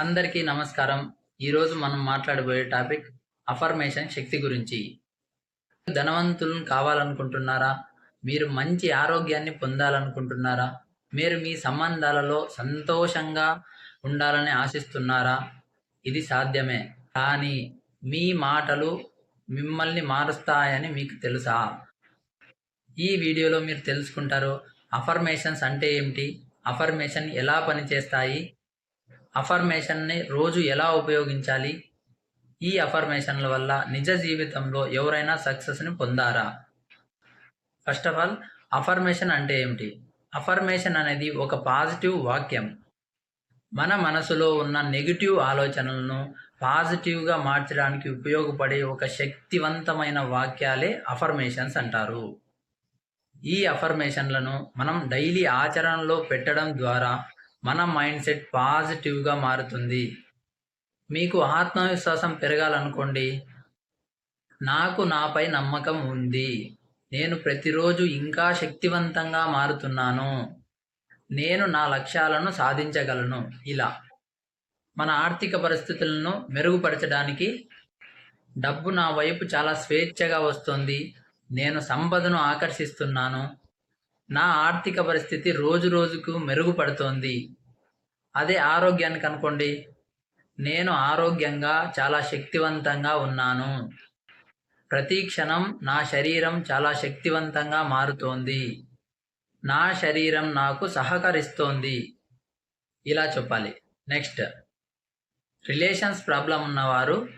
అందరికీ నమస్కారం. ఈరోజు మనం మాట్లాడబోయే టాపిక్ అఫర్మేషన్ శక్తి గురించి. ధనవంతులను కావాలనుకుంటున్నారా? మీరు మంచి ఆరోగ్యాన్ని పొందాలనుకుంటున్నారా? మీరు మీ సంబంధాలలో సంతోషంగా ఉండాలని ఆశిస్తున్నారా? ఇది సాధ్యమే. కానీ మీ మాటలు మిమ్మల్ని మారుస్తాయని మీకు తెలుసా? ఈ వీడియోలో మీరు తెలుసుకుంటారు అఫర్మేషన్స్ అంటే ఏమిటి? అఫర్మేషన్ ఎలా పనిచేస్తాయి? అఫర్మేషన్ని రోజు ఎలా ఉపయోగించాలి? ఈ అఫర్మేషన్ల వల్ల నిజ జీవితంలో ఎవరైనా సక్సెస్ని పొందారా? ఫస్ట్ ఆఫ్ ఆల్ అఫర్మేషన్ అంటే ఏమిటి? అఫర్మేషన్ అనేది ఒక పాజిటివ్ వాక్యం. మన మనసులో ఉన్న నెగిటివ్ ఆలోచనలను పాజిటివ్గా మార్చడానికి ఉపయోగపడే ఒక శక్తివంతమైన వాక్యాలే అఫర్మేషన్స్ అంటారు. ఈ అఫర్మేషన్లను మనం డైలీ ఆచరణలో పెట్టడం ద్వారా మన మైండ్ సెట్ పాజిటివ్గా మారుతుంది. మీకు ఆత్మవిశ్వాసం పెరగాలనుకోండి నాకు నాపై నమ్మకం ఉంది. నేను ప్రతిరోజు ఇంకా శక్తివంతంగా మారుతున్నాను. నేను నా లక్ష్యాలను సాధించగలను. ఇలా. మన ఆర్థిక పరిస్థితులను మెరుగుపరచడానికి డబ్బు నా వైపు చాలా స్వేచ్ఛగా వస్తుంది. నేను సంపదను ఆకర్షిస్తున్నాను. నా ఆర్థిక పరిస్థితి రోజు రోజుకు మెరుగుపడుతోంది. అదే ఆరోగ్యానికి అనుకోండి. నేను ఆరోగ్యంగా చాలా శక్తివంతంగా ఉన్నాను. ప్రతి క్షణం నా శరీరం చాలా శక్తివంతంగా మారుతోంది. నా శరీరం నాకు సహకరిస్తోంది. ఇలా చెప్పాలి. నెక్స్ట్. రిలేషన్స్ ప్రాబ్లం ఉన్నవారు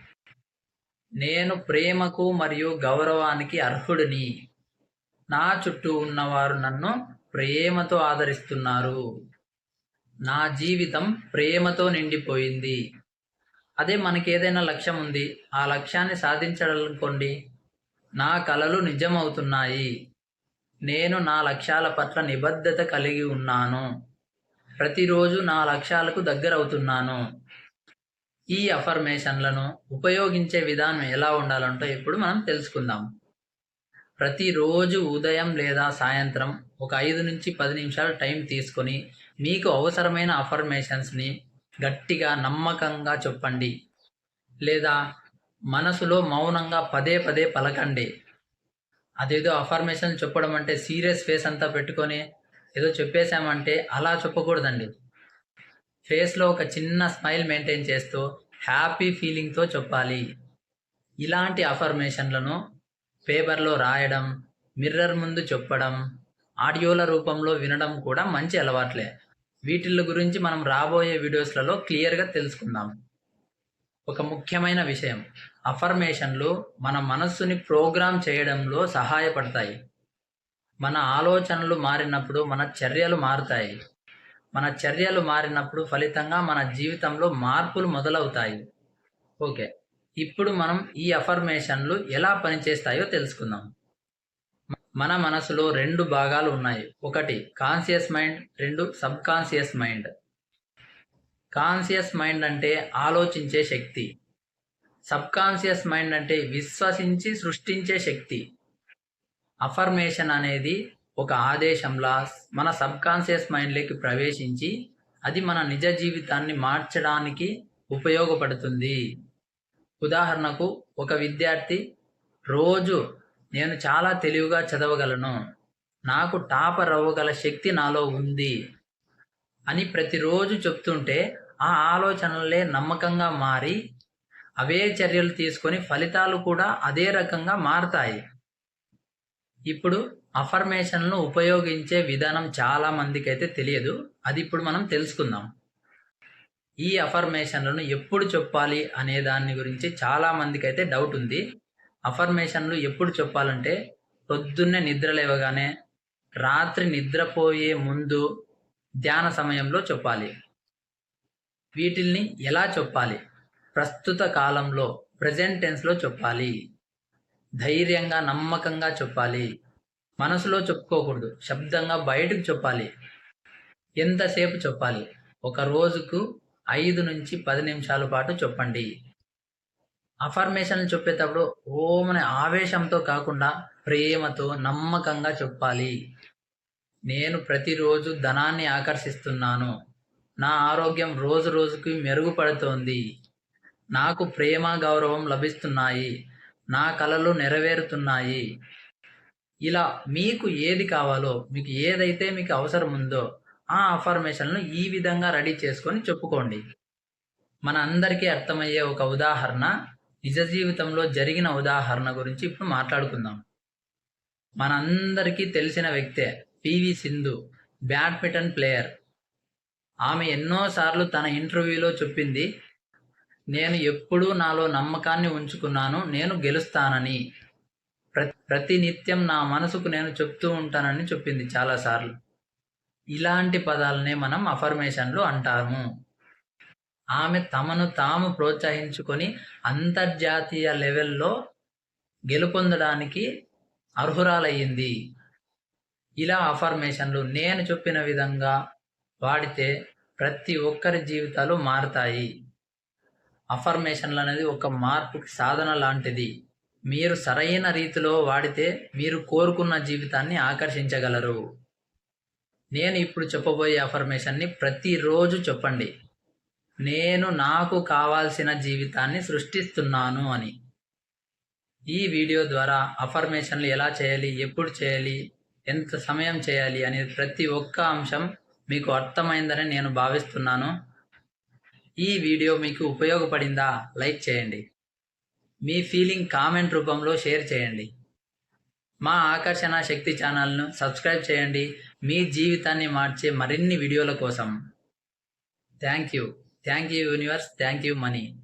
నేను ప్రేమకు మరియు గౌరవానికి అర్హుడిని. నా చుట్టూ ఉన్నవారు నన్ను ప్రేమతో ఆదరిస్తున్నారు. నా జీవితం ప్రేమతో నిండిపోయింది. అదే మనకి ఏదైనా లక్ష్యం ఉంది. ఆ లక్ష్యాన్ని సాధించాలనుకోండి. నా కలలు నిజమవుతున్నాయి. నేను నా లక్ష్యాల పట్ల నిబద్ధత కలిగి ఉన్నాను. ప్రతిరోజు నా లక్ష్యాలకు దగ్గరవుతున్నాను. ఈ అఫర్మేషన్లను ఉపయోగించే విధానం ఎలా ఉండాలంటో ఇప్పుడు మనం తెలుసుకుందాం. ప్రతిరోజు ఉదయం లేదా సాయంత్రం ఒక ఐదు నుంచి పది నిమిషాలు టైం తీసుకొని మీకు అవసరమైన అఫర్మేషన్స్ని గట్టిగా నమ్మకంగా చెప్పండి. లేదా మనసులో మౌనంగా పదే పదే పలకండి. అదేదో అఫర్మేషన్ చెప్పడం అంటే సీరియస్ ఫేస్ అంతా పెట్టుకొని ఏదో చెప్పేశామంటే అలా చెప్పకూడదండి. ఫేస్లో ఒక చిన్న స్మైల్ మెయింటైన్ చేస్తూ హ్యాపీ ఫీలింగ్తో చెప్పాలి. ఇలాంటి అఫర్మేషన్లను పేపర్లో రాయడం మిర్రర్ ముందు చెప్పడం ఆడియోల రూపంలో వినడం కూడా మంచి అలవాట్లే. వీటిల గురించి మనం రాబోయే వీడియోస్లలో క్లియర్గా తెలుసుకుందాం. ఒక ముఖ్యమైన విషయం అఫర్మేషన్లు మన మనస్సుని ప్రోగ్రామ్ చేయడంలో సహాయపడతాయి. మన ఆలోచనలు మారినప్పుడు మన చర్యలు మారుతాయి. మన చర్యలు మారినప్పుడు ఫలితంగా మన జీవితంలో మార్పులు మొదలవుతాయి. ఓకే. ఇప్పుడు మనం ఈ అఫర్మేషన్లు ఎలా పనిచేస్తాయో తెలుసుకుందాం. మన మనసులో రెండు భాగాలు ఉన్నాయి. ఒకటి కాన్షియస్ మైండ్ రెండు subconscious mind conscious mind అంటే ఆలోచించే శక్తి. సబ్ కాన్షియస్ మైండ్ అంటే విశ్వసించి సృష్టించే శక్తి. అఫర్మేషన్ అనేది ఒక ఆదేశంలా మన సబ్ కాన్షియస్ మైండ్లోకి ప్రవేశించి అది మన నిజ జీవితాన్ని మార్చడానికి ఉపయోగపడుతుంది. ఉదాహరణకు ఒక విద్యార్థి రోజు నేను చాలా తెలివిగా చదవగలను. నాకు టాపర్ అవ్వగల శక్తి నాలో ఉంది అని ప్రతిరోజు చెప్తుంటే ఆ ఆలోచనలే నమ్మకంగా మారి అవే చర్యలు తీసుకొని ఫలితాలు కూడా అదే రకంగా మారతాయి. ఇప్పుడు అఫర్మేషన్లను ఉపయోగించే విధానం చాలా మందికి అయితే తెలియదు. అది ఇప్పుడు మనం తెలుసుకుందాం. ఈ అఫర్మేషన్లను ఎప్పుడు చెప్పాలి అనే దాని గురించి చాలా మందికి అయితే డౌట్ ఉంది. అఫర్మేషన్లు ఎప్పుడు చెప్పాలంటే పొద్దున్నే నిద్ర లేవగానే రాత్రి నిద్రపోయే ముందు ధ్యాన సమయంలో చెప్పాలి. వీటిల్ని ఎలా చెప్పాలి? ప్రస్తుత కాలంలో ప్రజెంట్ టెన్స్లో చెప్పాలి. ధైర్యంగా నమ్మకంగా చెప్పాలి. మనసులో చెప్పుకోకూడదు శబ్దంగా బయటకు చెప్పాలి. ఎంతసేపు చెప్పాలి? ఒక రోజుకు ఐదు నుంచి పది నిమిషాల పాటు చెప్పండి. అఫర్మేషన్లు చెప్పేటప్పుడు ఓమని ఆవేశంతో కాకుండా ప్రేమతో నమ్మకంగా చెప్పాలి. నేను ప్రతిరోజు ధనాన్ని ఆకర్షిస్తున్నాను. నా ఆరోగ్యం రోజు రోజుకి మెరుగుపడుతోంది. నాకు ప్రేమ గౌరవం లభిస్తున్నాయి. నా కలలు నెరవేరుతున్నాయి. ఇలా మీకు ఏది కావాలో మీకు ఏదైతే మీకు అవసరం ఉందో ఆ అఫర్మేషన్ను ఈ విధంగా రెడీ చేసుకొని చెప్పుకోండి. మన అందరికీ అర్థమయ్యే ఒక ఉదాహరణ నిజ జీవితంలో జరిగిన ఉదాహరణ గురించి ఇప్పుడు మాట్లాడుకుందాం. మనందరికీ తెలిసిన వ్యక్తే పివి సింధు బ్యాడ్మింటన్ ప్లేయర్. ఆమె ఎన్నోసార్లు తన ఇంటర్వ్యూలో చెప్పింది నేను ఎప్పుడూ నాలో నమ్మకాన్ని ఉంచుకున్నాను నేను గెలుస్తానని. ప్ర ప్రతినిత్యం నా మనసుకు నేను చెప్తూ ఉంటానని చెప్పింది చాలాసార్లు. ఇలాంటి పదాలనే మనం అఫర్మేషన్లు అంటాము. ఆమె తమను తాము ప్రోత్సహించుకొని అంతర్జాతీయ లెవెల్లో గెలుపొందడానికి అర్హురాలయ్యింది. ఇలా అఫర్మేషన్లు నేను చెప్పిన విధంగా వాడితే ప్రతి ఒక్కరి జీవితాలు మారుతాయి. అఫర్మేషన్లు అనేది ఒక మార్పుకి సాధన లాంటిది. మీరు సరైన రీతిలో వాడితే మీరు కోరుకున్న జీవితాన్ని ఆకర్షించగలరు. నేను ఇప్పుడు చెప్పబోయే అఫర్మేషన్ని ప్రతిరోజు చెప్పండి. నేను నాకు కావాల్సిన జీవితాన్ని సృష్టిస్తున్నాను అని. ఈ వీడియో ద్వారా అఫర్మేషన్లు ఎలా చేయాలి ఎప్పుడు చేయాలి ఎంత సమయం చేయాలి అనేది ప్రతి ఒక్క అంశం మీకు అర్థమైందని నేను భావిస్తున్నాను. ఈ వీడియో మీకు ఉపయోగపడిందా? లైక్ చేయండి. మీ ఫీలింగ్ కామెంట్ రూపంలో షేర్ చేయండి. మా ఆకర్షణ శక్తి ఛానల్ను సబ్స్క్రైబ్ చేయండి. మీ జీవితాన్ని మార్చే మరిన్ని వీడియోల కోసం. Thank you. Thank you universe. Thank you money.